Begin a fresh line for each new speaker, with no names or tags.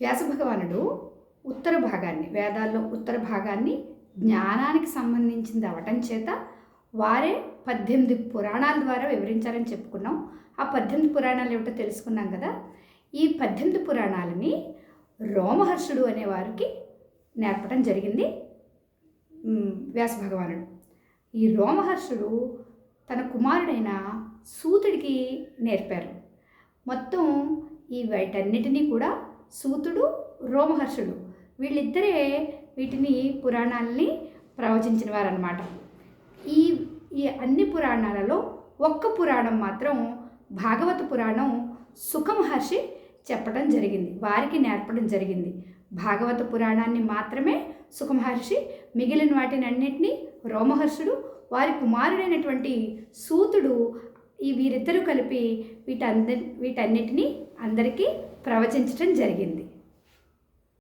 వ్యాస భగవానుడు ఉత్తర భాగాన్ని వేదాల్లో ఉత్తర భాగాన్ని జ్ఞానానికి సంబంధించింది అవటం చేత వారే పద్దెనిమిది పురాణాల ద్వారా వివరించారని చెప్పుకున్నాం. ఆ పద్దెనిమిది పురాణాలు ఏమిటో తెలుసుకున్నాం కదా? ఈ పద్దెనిమిది పురాణాలని రోమహర్షుడు అనే వారికి నేర్పడం జరిగింది వ్యాసభగవానుడు వ్యాస భగవానుడు. ఈ రోమహర్షుడు తన కుమారుడైన సూతుడికి నేర్పారు. మొత్తం ఈ వాటన్నిటినీ కూడా సూతుడు రోమహర్షుడు. వీళ్ళిద్దరే వీటిని పురాణాలని ప్రవచించిన వారనమాట ఈ ఈ అన్ని పురాణాలలో ఒక్క పురాణం మాత్రం భాగవత పురాణం సుఖమహర్షి చెప్పడం జరిగింది. వారికి నేర్పడం జరిగింది. భాగవత పురాణాన్ని మాత్రమే సుఖమహర్షి మిగిలిన వాటినన్నింటినీ రోమహర్షుడు వారి కుమారుడైనటువంటి సూతుడు ఈ వీరిద్దరూ కలిపి వీటంద వీటన్నిటినీ అందరికీ ప్రవచించడం జరిగింది.